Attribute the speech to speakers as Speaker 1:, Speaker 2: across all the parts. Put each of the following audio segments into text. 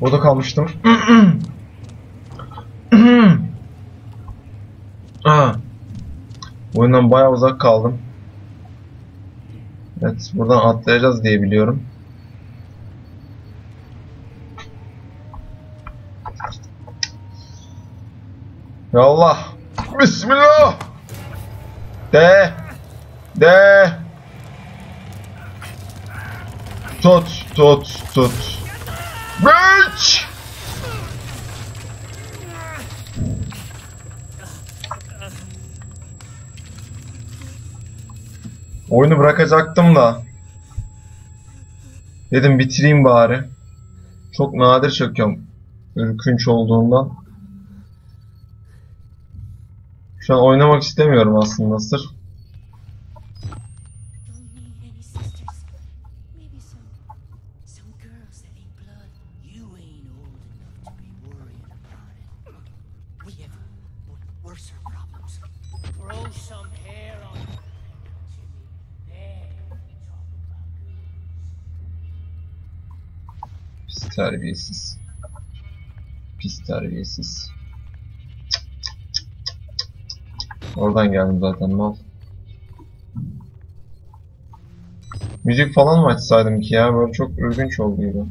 Speaker 1: Burada kalmıştım. Aa. Oyundan bayağı uzak kaldım. Evet, buradan atlayacağız diye biliyorum. Ya Allah. Bismillah. De. De. Tut, tut, tut. Bitch! Oyunu bırakacaktım da. Dedim bitireyim bari. Çok nadir çekiyorum. Ürkünç olduğundan. Şu an oynamak istemiyorum aslında sırf. Terbiyesiz. Pis terbiyesiz. Oradan geldim zaten mal. Müzik falan mı açsaydım ki ya? Böyle çok ürgünç olduydu.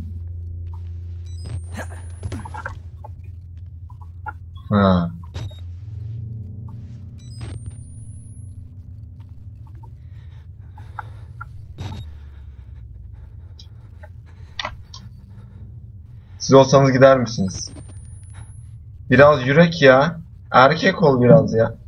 Speaker 1: Ha. Siz olsanız gider misiniz? Biraz yürek ya. Erkek ol biraz ya.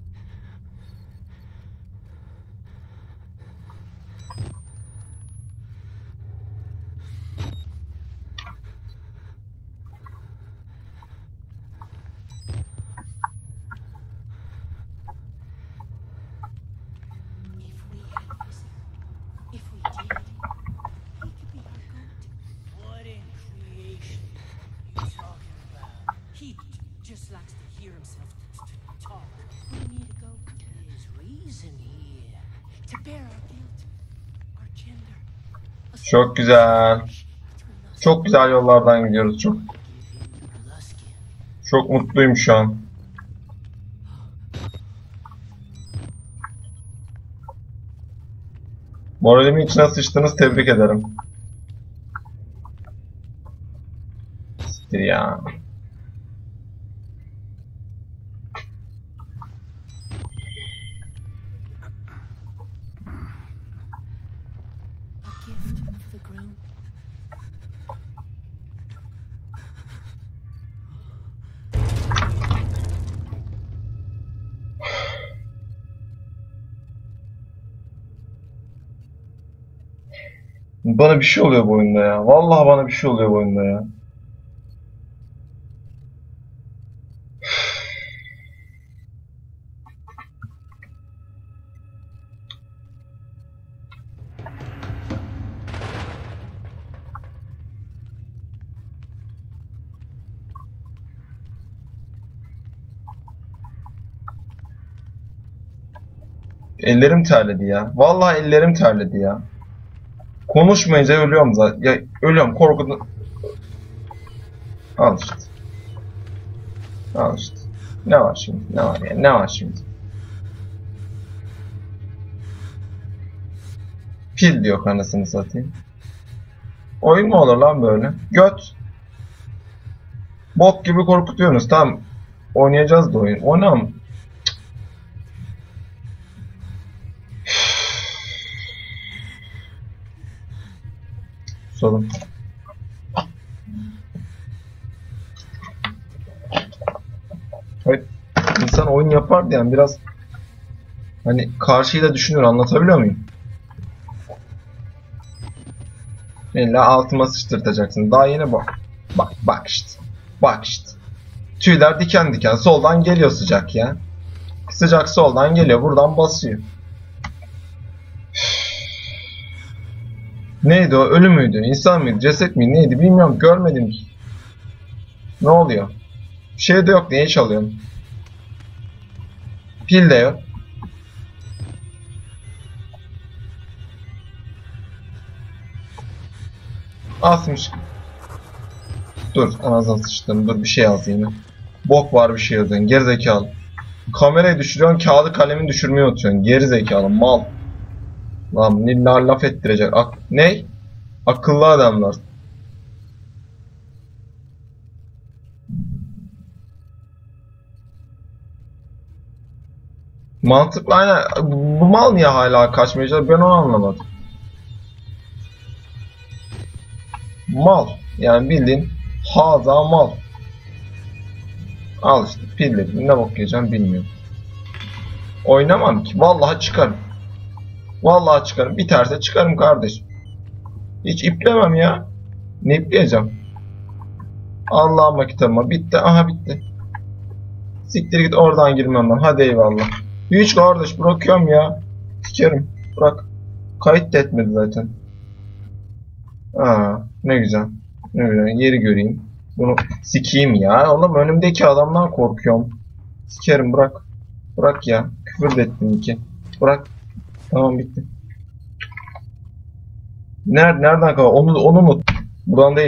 Speaker 1: Çok güzel. Çok güzel yollardan gidiyoruz. Çok çok mutluyum şu an. Moralimin içine sıçtınız. Tebrik ederim. Siktir ya. Bana bir şey oluyor bu oyunda ya. Vallahi bana bir şey oluyor bu oyunda ya. Ellerim terledi ya. Vallahi ellerim terledi ya. Konuşmayınca ölüyorum zaten. Ya ölüyorum korkudan. Al işte. Al işte. Ne var şimdi? Ne var ya? Ne var şimdi? Pil diyor anasını satayım. Oyun mu olur lan böyle? Göt. Bok gibi korkutuyorsunuz. Tamam. Oynayacağız da oyun. Oynam. Susalım. Evet. İnsan oyun yapar yani biraz hani karşıyı da düşünüyor anlatabiliyor muyum? İlla altıma sıçtırtacaksın. Daha yeni bak. Bak bak işte. Bak işte. Tüyler diken diken soldan geliyor sıcak ya. Sıcak soldan geliyor buradan basıyor. Neydi o? Ölü müydü? İnsan mıydı? Ceset miydi? Neydi? Bilmiyorum. Görmedim. Ne oluyor? Bir şey de yok. Niye çalıyorum? Pil de yok. Asmış. Dur. Anasını sıçtım. Dur bir şey yaz yine. Bok var bir şey yazıyorsun. Gerizekalı. Kamerayı düşürüyorsun kağıdı kalemi düşürmeyi unutuyorsun. Gerizekalı mal. Lan illa laf ettirecek. Ak ne? Akıllı adamlar. Mantıklı aynen. Bu mal niye hala kaçmayacak? Ben onu anlamadım. Mal. Yani bildiğin haza mal. Al işte pilleri. Ne yiyeceğim bilmiyorum. Oynamam ki. Vallahi çıkarım. Vallahi çıkarım. Biterse çıkarım kardeşim. Hiç iplemem ya. Ne ipleyeceğim? Allah'ıma kitabıma. Bitti. Aha bitti. Siktir git oradan girmem ben. Hadi eyvallah. Hiç kardeş bırakıyorum ya. Sikerim. Bırak. Kayıt da etmedi zaten. Aa, ne güzel. Ne güzel. Yeri göreyim. Bunu sikeyim ya. Oğlum önümdeki adamdan korkuyorum. Sikerim bırak. Bırak ya. Küfür de ettin ki. Bırak. Tamam bitti. Nerede, nereden kadar? Onu, onu mu? Buradan değil mi?